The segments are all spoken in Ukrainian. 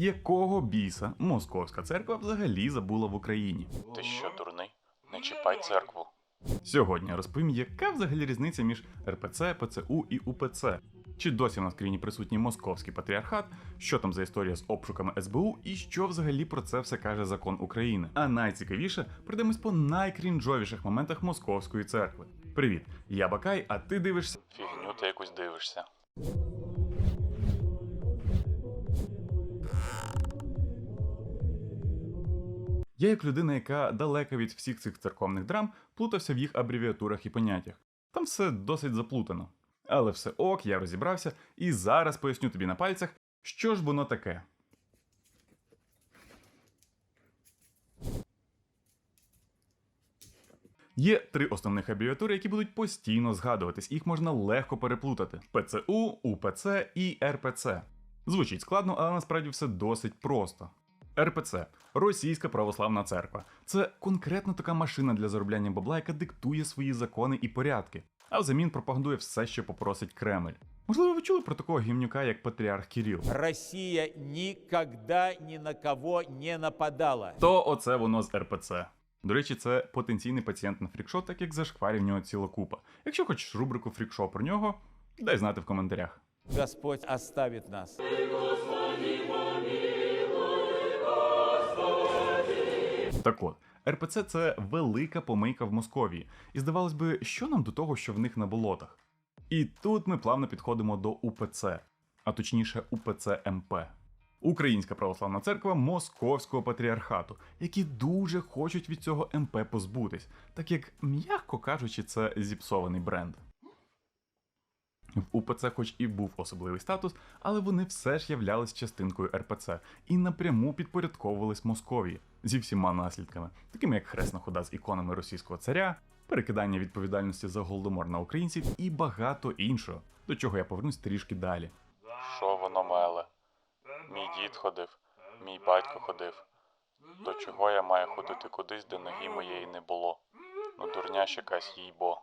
Якого біса московська церква взагалі забула в Україні? Ти що, дурний? Не чіпай церкву. Сьогодні розповім, яка взагалі різниця між РПЦ, ПЦУ і УПЦ. Чи досі в нас в країні присутній московський патріархат, що там за історія з обшуками СБУ, і що взагалі про це все каже закон України. А найцікавіше пройдемось по найкрінжовіших моментах московської церкви. Привіт, я Бакай, а ти дивишся. Фігню ти якусь дивишся. Я, як людина, яка далека від всіх цих церковних драм, плутався в їх абревіатурах і поняттях. Там все досить заплутано. Але все ок, я розібрався, і зараз поясню тобі на пальцях, що ж воно таке. Є три основних абревіатури, які будуть постійно згадуватись, їх можна легко переплутати: ПЦУ, УПЦ і РПЦ. Звучить складно, але насправді все досить просто. РПЦ Російська православна церква. Це конкретно така машина для заробляння бабла, яка диктує свої закони і порядки, а взамін пропагандує все, що попросить Кремль. Можливо, ви чули про такого гімнюка, як Патріарх Кіріл. Россия никогда ни на кого не нападала. То оце воно з РПЦ. До речі, це потенційний пацієнт на фрікшо, так як зашкварів в нього ціла купа. Якщо хочеш рубрику фрікшо про нього, дай знати в коментарях. Господь оставит нас. Так от, РПЦ це велика помийка в Московії. І здавалось би, що нам до того, що в них на болотах? І тут ми плавно підходимо до УПЦ, а точніше УПЦ МП. Українська православна церква Московського патріархату, які дуже хочуть від цього МП позбутись, так як, м'яко кажучи, це зіпсований бренд. В УПЦ хоч і був особливий статус, але вони все ж являлись частинкою РПЦ і напряму підпорядковувались Московії зі всіма наслідками, такими як хресна хода з іконами російського царя, перекидання відповідальності за голодомор на українців і багато іншого, до чого я повернусь трішки далі. Що воно меле? Мій дід ходив, мій батько ходив. До чого я маю ходити кудись, де ноги моєї не було? Ну дурня якась їй бо.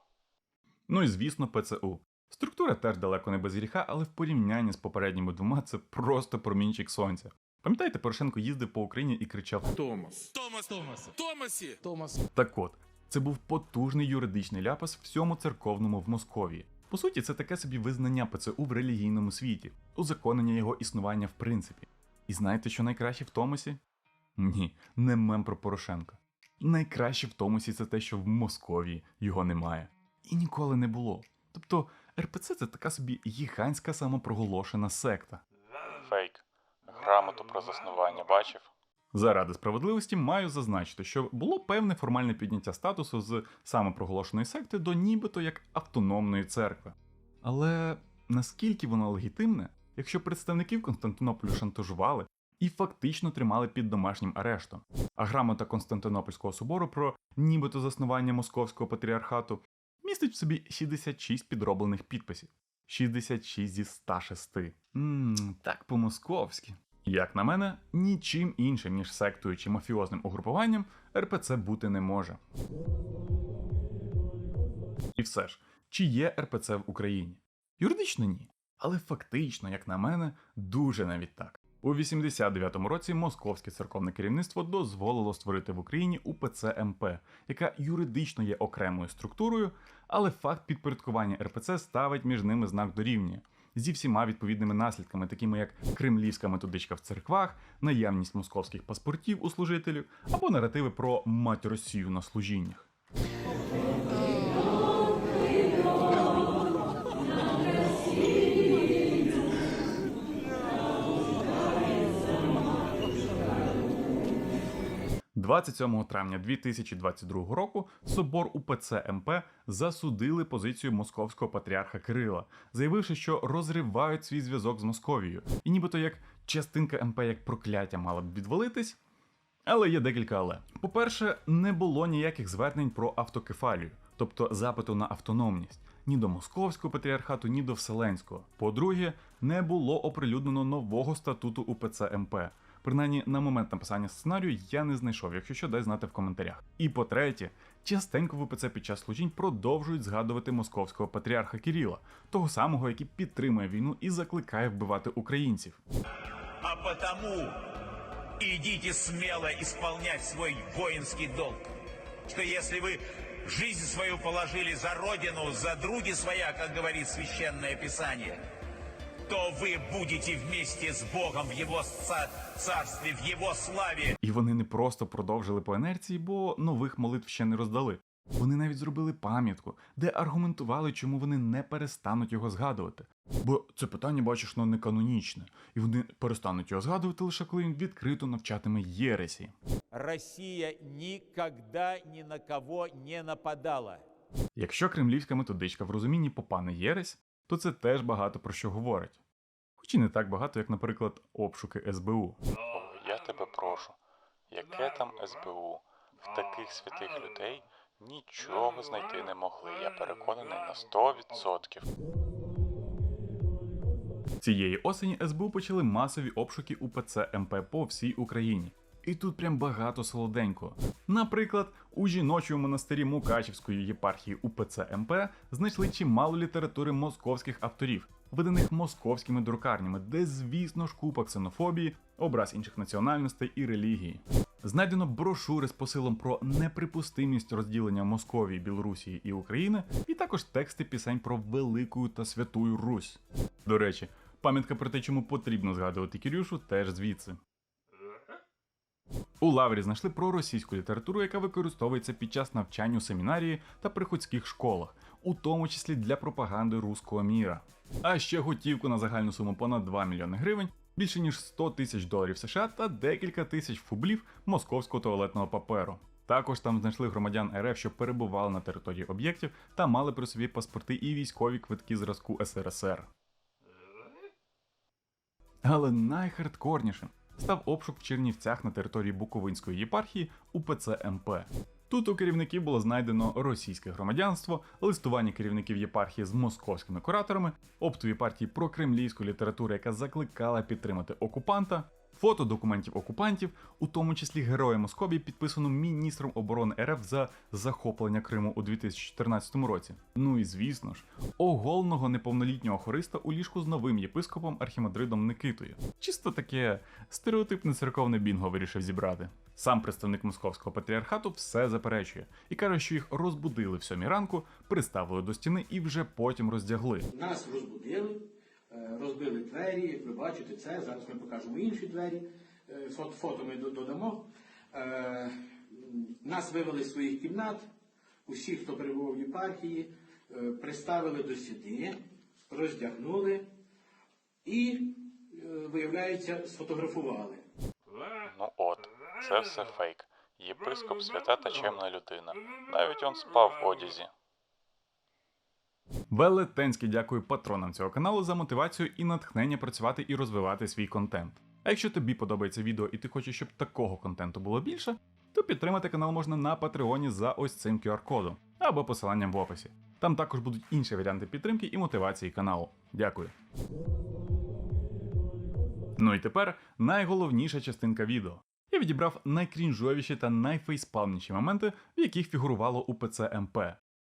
Ну і звісно, ПЦУ. Структура теж далеко не без гріха, але в порівнянні з попередніми двома це просто промінчик сонця. Пам'ятаєте, Порошенко їздив по Україні і кричав Томас. Томас, Томас. Томасі. Томас. Так от, це був потужний юридичний ляпас всьому церковному в Московії. По суті, це таке собі визнання ПЦУ в релігійному світі, узаконення його існування в принципі. І знаєте, що найкраще в Томосі? Ні, не мем про Порошенка. Найкраще в Томосі це те, що в Московії його немає. І ніколи не було. Тобто РПЦ це така собі гігантська самопроголошена секта. Фейк. Грамоту про заснування бачив? Заради справедливості маю зазначити, що було певне формальне підняття статусу з самопроголошеної секти до нібито як автономної церкви. Але наскільки воно легітимне, якщо представників Константинополю шантажували і фактично тримали під домашнім арештом, а грамота Константинопольського собору про нібито заснування московського патріархату містить в собі 66 підроблених підписів. 66 зі 106. Ммм, так по-московськи. Як на мене, нічим іншим, ніж сектою чи мафіозним угрупуванням РПЦ бути не може. І все ж, чи є РПЦ в Україні? Юридично ні. Але фактично, як на мене, дуже навіть так. У 89-му році московське церковне керівництво дозволило створити в Україні УПЦ МП, яка юридично є окремою структурою, але факт підпорядкування РПЦ ставить між ними знак дорівнює зі всіма відповідними наслідками, такими як кремлівська методичка в церквах, наявність московських паспортів у служителів або наративи про мать Росію на служіннях. – 27 травня 2022 року собор УПЦ МП засудили позицію московського патріарха Кирила, заявивши, що розривають свій зв'язок з Московією, і нібито як частинка МП як прокляття мала б відвалитись. Але є декілька але. По-перше, не було ніяких звернень про автокефалію, тобто запиту на автономність, ні до московського патріархату, ні до вселенського. По-друге, не було оприлюднено нового статуту УПЦ МП. Принаймні, на момент написання сценарію я не знайшов, якщо що, дай знати в коментарях. І по-третє, частенько в УПЦ під час служінь продовжують згадувати московського патріарха Кіріла, того самого, який підтримує війну і закликає вбивати українців. А потому идите смело исполнять свой воинский долг. Что если вы жизнь свою положили за родину, за други своя, как говорит Священное Писание, то вы будете вместе с Богом в Его ца- царстве, в Его славе. І вони не просто продовжили по інерції, бо нових молитв ще не роздали. Вони навіть зробили пам'ятку, де аргументували, чому вони не перестануть його згадувати. Бо це питання, бачиш, ну, не канонічне, і вони перестануть його згадувати лише коли він відкрито навчатиме єресі. Россия никогда ни на кого не нападала. Якщо кремлівська методичка в розумінні попа не єресь, то це теж багато про що говорить. Хоч і не так багато, як, наприклад, обшуки СБУ. О, я тебе прошу. Яке там СБУ? В таких святих людей нічого знайти не могли. Я переконаний на 100%. Цієї осені СБУ почали масові обшуки УПЦ МП по всій Україні. І тут прям багато солоденького. Наприклад, у жіночому монастирі Мукачівської єпархії УПЦ МП знайшли чимало літератури московських авторів, виданих московськими друкарнями, де, звісно ж, купа ксенофобії, образ інших національностей і релігії. Знайдено брошури з посилом про неприпустимість розділення Московії, Білорусі і України, і також тексти пісень про Велику та Святую Русь. До речі, пам'ятка про те, чому потрібно згадувати Кірюшу, теж звідси. У лаврі знайшли проросійську літературу, яка використовується під час навчання у семінарії та приходських школах, у тому числі для пропаганди руського міра. А ще готівку на загальну суму понад 2 мільйони гривень, більше ніж 100 тисяч доларів США та декілька тисяч фублів московського туалетного паперу. Також там знайшли громадян РФ, що перебували на території об'єктів та мали при собі паспорти і військові квитки зразку СРСР. Але найхардкорнішим став обшук в Чернівцях на території Буковинської єпархії УПЦ МП. Тут у керівників було знайдено російське громадянство, листування керівників єпархії з московськими кураторами, оптові партії про кремлівську літературу, яка закликала підтримати окупанта, фото документів окупантів, у тому числі героя Московії, підписану міністром оборони РФ за захоплення Криму у 2014 році. Ну і звісно ж, оголеного неповнолітнього хориста у ліжку з новим єпископом Архімандридом Никитою. Чисто таке стереотипне церковне бінго вирішив зібрати. Сам представник московського патріархату все заперечує і каже, що їх розбудили в сьомій ранку, приставили до стіни і вже потім роздягли. Нас розбудили, розбили двері, як ви бачите, це. Зараз ми покажемо інші двері. Е, Фото, фото ми додамо. Е, Нас вивели з своїх кімнат, усіх, хто перебував в єпархії, е, приставили до стіни, роздягнули і, е, виявляється, сфотографували. Ну от, це все фейк. Єпископ свята та чемна людина. Навіть он спав в одязі. Велетенське дякую патронам цього каналу за мотивацію і натхнення працювати і розвивати свій контент. А якщо тобі подобається відео і ти хочеш, щоб такого контенту було більше, то підтримати канал можна на Патреоні за ось цим QR-кодом або посиланням в описі. Там також будуть інші варіанти підтримки і мотивації каналу. Дякую. Ну і тепер найголовніша частинка відео. Я відібрав найкрінжовіші та найфейспалмніші моменти, в яких фігурувало УПЦ МП.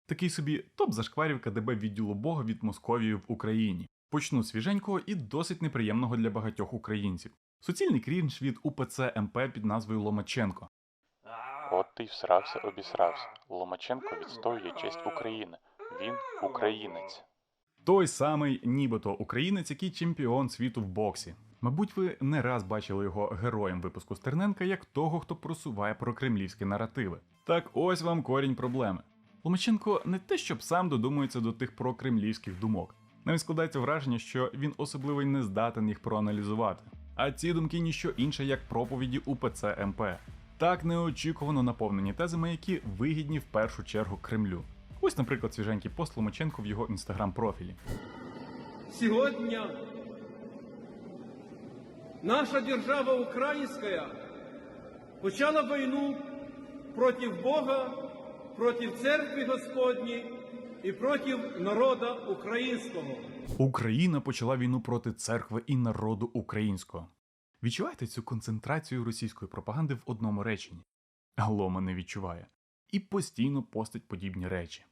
Такий собі топ зашкварів КДБ відділу Бога від Московії в Україні. Почну свіженького і досить неприємного для багатьох українців. Суцільний крінж від УПЦ МП під назвою Ломаченко. От ти й всрався, обісрався. Ломаченко відстоює честь України. Він українець. Той самий нібито українець, який чемпіон світу в боксі. Мабуть, ви не раз бачили його героєм випуску Стерненка як того, хто просуває прокремлівські наративи. Так ось вам корінь проблеми. Ломаченко не те, щоб сам додумується до тих прокремлівських думок. Навіть складається враження, що він особливо й не здатен їх проаналізувати. А ці думки ніщо інше, як проповіді УПЦ МП. Так неочікувано наповнені тезами, які вигідні в першу чергу Кремлю. Ось, наприклад, свіженький пост Ломаченко в його інстаграм-профілі. Сегодня наша держава украинская почала войну против Бога, против Церкви Господней и против народа українського. Україна почала війну проти церкви і народу українського. Відчуваєте цю концентрацію російської пропаганди в одному реченні? А Лома не відчуває і постійно постить подібні речі.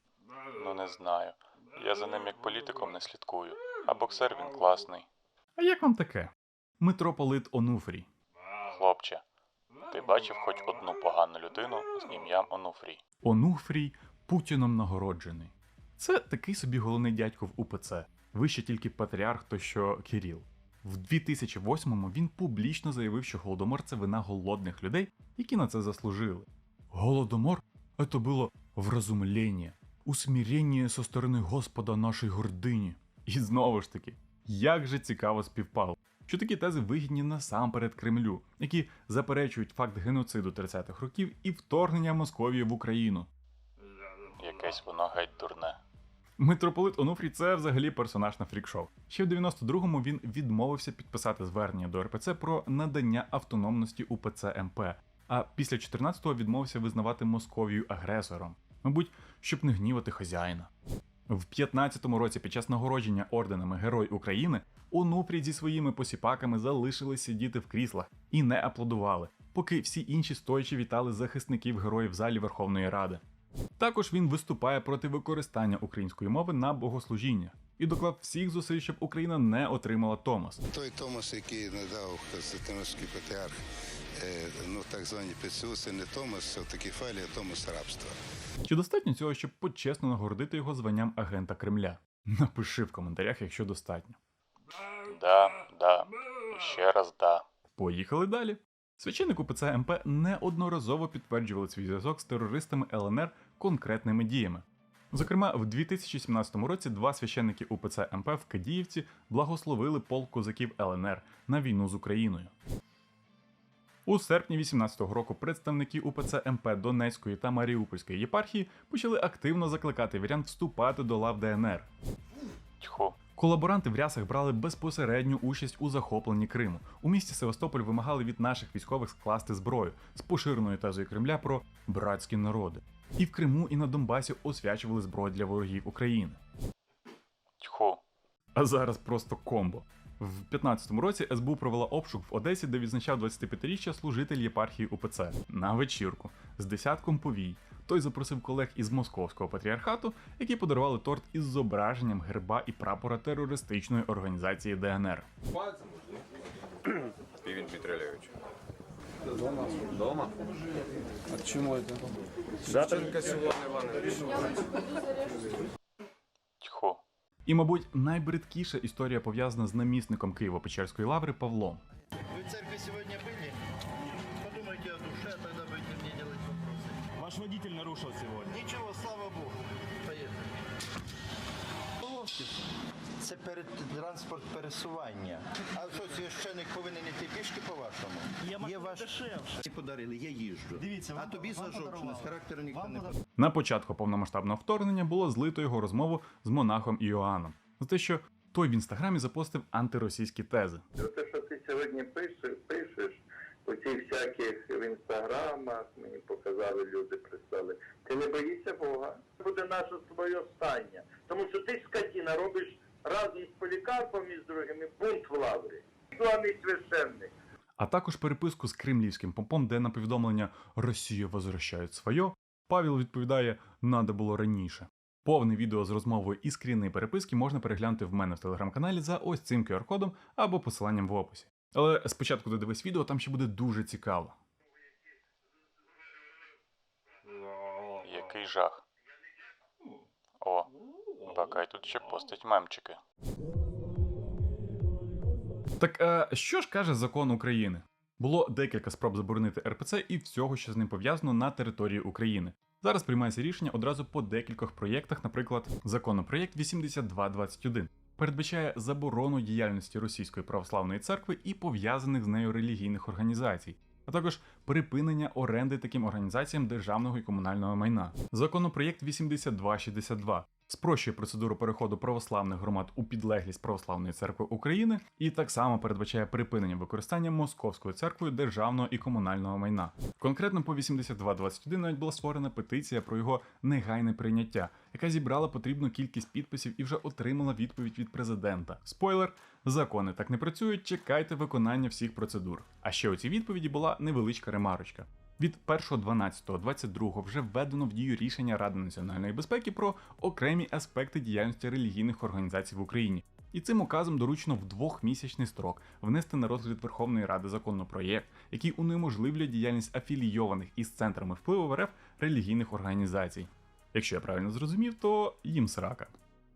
Ну не знаю. Я за ним як політиком не слідкую. А боксер він класний. А як вам таке? митрополит Онуфрій. Хлопче, ти бачив хоч одну погану людину з ім'ям Онуфрій? Онуфрій Путіном нагороджений. Це такий собі головний дядько в УПЦ, вище тільки патріарх, то що Кирил. В 2008-му він публічно заявив, що голодомор це вина голодних людей, які на це заслужили. Голодомор це було вразумлення, усмірення со сторони Господа нашої гордині. І знову ж таки, як же цікаво співпало, що такі тези вигідні насамперед Кремлю, які заперечують факт геноциду 30-х років і вторгнення Московії в Україну. Якесь воно геть дурне. Митрополит Онуфрій це взагалі персонаж на фрік-шоу. Ще в 92-му він відмовився підписати звернення до РПЦ про надання автономності УПЦ МП, а після 14-го відмовився визнавати Московію агресором, мабуть, щоб не гнівати хазяїна. В 15-му році під час нагородження орденами Герой України Онуфрій зі своїми посіпаками залишили сидіти в кріслах і не аплодували, поки всі інші стоячи вітали захисників героїв в залі Верховної Ради. Також він виступає проти використання української мови на богослужіння і доклав всіх зусиль, щоб Україна не отримала Томас. Той Томас, який надав Константинівський патріарх, е, ну так звані ПЦУ, не Томас, це Кефалія, Томас рабства. Чи достатньо цього, щоб почесно нагородити його званням агента Кремля? Напиши в коментарях, якщо достатньо. Да, да. І ще раз да. Поїхали далі. Священник УПЦ МП неодноразово підтверджували свій зв'язок з терористами ЛНР конкретними діями. Зокрема, в 2017 році два священники УПЦ МП в Кадіївці благословили полк козаків ЛНР на війну з Україною. У серпні 18-го року представники УПЦ МП Донецької та Маріупольської єпархії почали активно закликати вірян вступати до лав ДНР. Тьху. Колаборанти в рясах брали безпосередню участь у захопленні Криму. У місті Севастополь вимагали від наших військових скласти зброю з поширеною тезою Кремля про братські народи. І в Криму, і на Донбасі освячували зброю для ворогів України. Тьху. А зараз просто комбо. В 15-му році СБУ провела обшук в Одесі, де відзначав 25-річчя служитель єпархії УПЦ на вечірку з десятком повій. Той запросив колег із московського патріархату, які подарували торт із зображенням герба і прапора терористичної організації ДНР. Иван Дмитриевич. Тьху. І, мабуть, найбридкіша історія пов'язана з намісником Києво-Печерської лаври Павлом. Ви в церкві сьогодні Ваш водитель нарушил сегодня. Нічого, слава Богу. Поїхали. Це перед транспорт пересування. А що, священик повинен іти пішки по-вашому? Я Є ваш... дешевше. Мені подарили, я їжджу. Дивіться, а тобі вам зажовчено, з характеру ніхто Вам не подар- подарував. На початку повномасштабного вторгнення було злито його розмову з монахом Іоанном за те, що той в інстаграмі запостив антиросійські тези. Те, що ти сьогодні пишеш, пишеш цих всяких в інстаграмах, мені показали, люди прислали. Ти не боїшся Бога? Це буде наше тобою остання. Тому що ти скотіна робиш разом з полікарпом і з другими бунт в лаврі. Славний священник. а також переписку з кремлівським попом, де на повідомлення Росія возвращає своє, Павел відповідає «надо було раніше. Повне відео з розмовою і скріни переписки можна переглянути в мене в телеграм-каналі за ось цим QR-кодом або посиланням в описі. Але спочатку додивись відео, там ще буде дуже цікаво. Який жах. О, Бакай тут ще постить мемчики. Так а що ж каже закон України? Було декілька спроб заборонити РПЦ і всього, що з ним пов'язано на території України. Зараз приймається рішення одразу по декількох проєктах, наприклад, законопроєкт 8221 передбачає заборону діяльності Російської православної церкви і пов'язаних з нею релігійних організацій, а також припинення оренди таким організаціям державного і комунального майна. Законопроєкт 8262 спрощує процедуру переходу православних громад у підлеглість Православної церкви України і так само передбачає припинення використання Московською церквою державного і комунального майна. Конкретно по 8221 навіть була створена петиція про його негайне прийняття, яка зібрала потрібну кількість підписів і вже отримала відповідь від президента. Спойлер. Закони так не працюють, чекайте виконання всіх процедур. А ще у цій відповіді була невеличка ремарочка. Від 1.12.22 вже введено в дію рішення Ради національної безпеки про окремі аспекти діяльності релігійних організацій в Україні. І цим указом доручено в двохмісячний строк внести на розгляд Верховної Ради законопроєкт, який унеможливлює діяльність афілійованих із центрами впливу РФ релігійних організацій. Якщо я правильно зрозумів, то їм срака.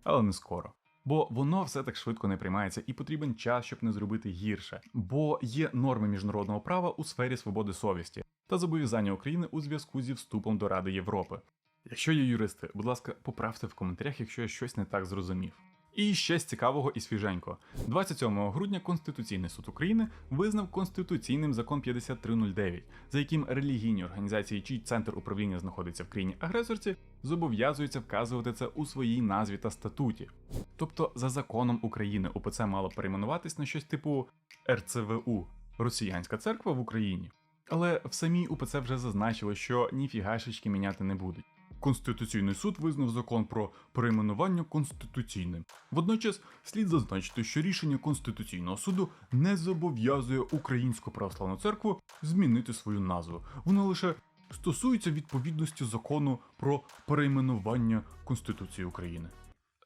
Але не скоро. Бо воно все так швидко не приймається і потрібен час, щоб не зробити гірше. Бо є норми міжнародного права у сфері свободи совісті та зобов'язання України у зв'язку зі вступом до Ради Європи. Якщо є юристи, будь ласка, поправте в коментарях, якщо я щось не так зрозумів. І ще з цікавого і свіженько. 27 грудня Конституційний суд України визнав конституційним закон 5309, за яким релігійні організації, чий центр управління знаходиться в країні агресорці, зобов'язуються вказувати це у своїй назві та статуті. Тобто, за законом України УПЦ мало перейменуватись на щось типу РЦВУ Росіянська церква в Україні. Але в самій УПЦ вже зазначили, що ніфігашечки міняти не будуть. Конституційний суд визнав закон про перейменування конституційним. Водночас слід зазначити, що рішення Конституційного суду не зобов'язує Українську православну церкву змінити свою назву. Воно лише стосується відповідності закону про перейменування Конституції України.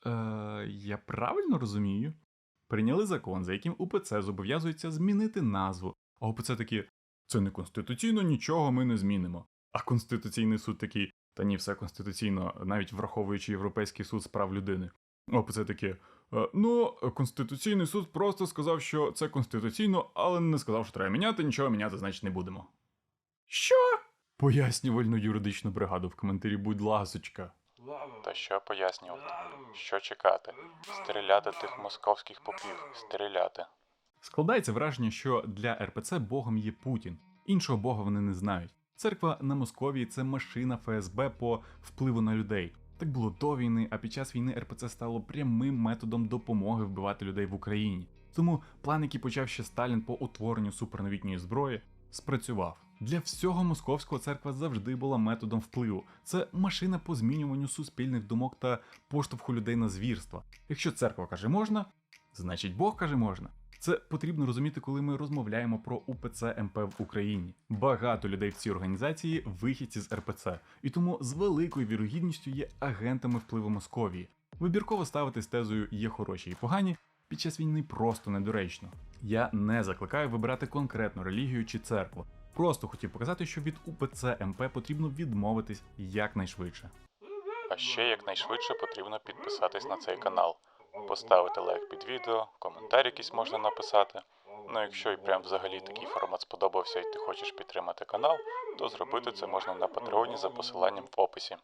Е, я правильно розумію? Прийняли закон, за яким УПЦ зобов'язується змінити назву, а УПЦ такі це не конституційно, нічого ми не змінимо. А Конституційний суд такий, та ні, все конституційно, навіть враховуючи Європейський суд з прав людини. ОПЦ таке. «Е, Ну, Конституційний суд просто сказав, що це конституційно, але не сказав, що треба міняти, нічого міняти, значить, не будемо. Що? Пояснювальну юридичну бригаду в коментарі, будь ласочка. Та що пояснювати? Що чекати? Стріляти тих московських попів, стріляти. Складається враження, що для РПЦ Богом є Путін. Іншого Бога вони не знають. Церква на Московії це машина ФСБ по впливу на людей. Так було до війни, а під час війни РПЦ стало прямим методом допомоги вбивати людей в Україні. Тому план, який почав ще Сталін по утворенню суперновітньої зброї, спрацював. Для всього московського церква завжди була методом впливу. Це машина по змінюванню суспільних думок та поштовху людей на звірства. Якщо церква каже можна, значить Бог каже можна. Це потрібно розуміти, коли ми розмовляємо про УПЦ МП в Україні. Багато людей в цій організації вихідці з РПЦ, і тому з великою вірогідністю є агентами впливу Московії. Вибірково ставити з тезою є хороші і погані під час війни просто недоречно. Я не закликаю вибирати конкретну релігію чи церкву. Просто хотів показати, що від УПЦ МП потрібно відмовитись якнайшвидше. А ще якнайшвидше потрібно підписатись на цей канал, поставити лайк під відео, коментар якийсь можна написати. Ну якщо і прям взагалі такий формат сподобався і ти хочеш підтримати канал, то зробити це можна на патреоні за посиланням в описі.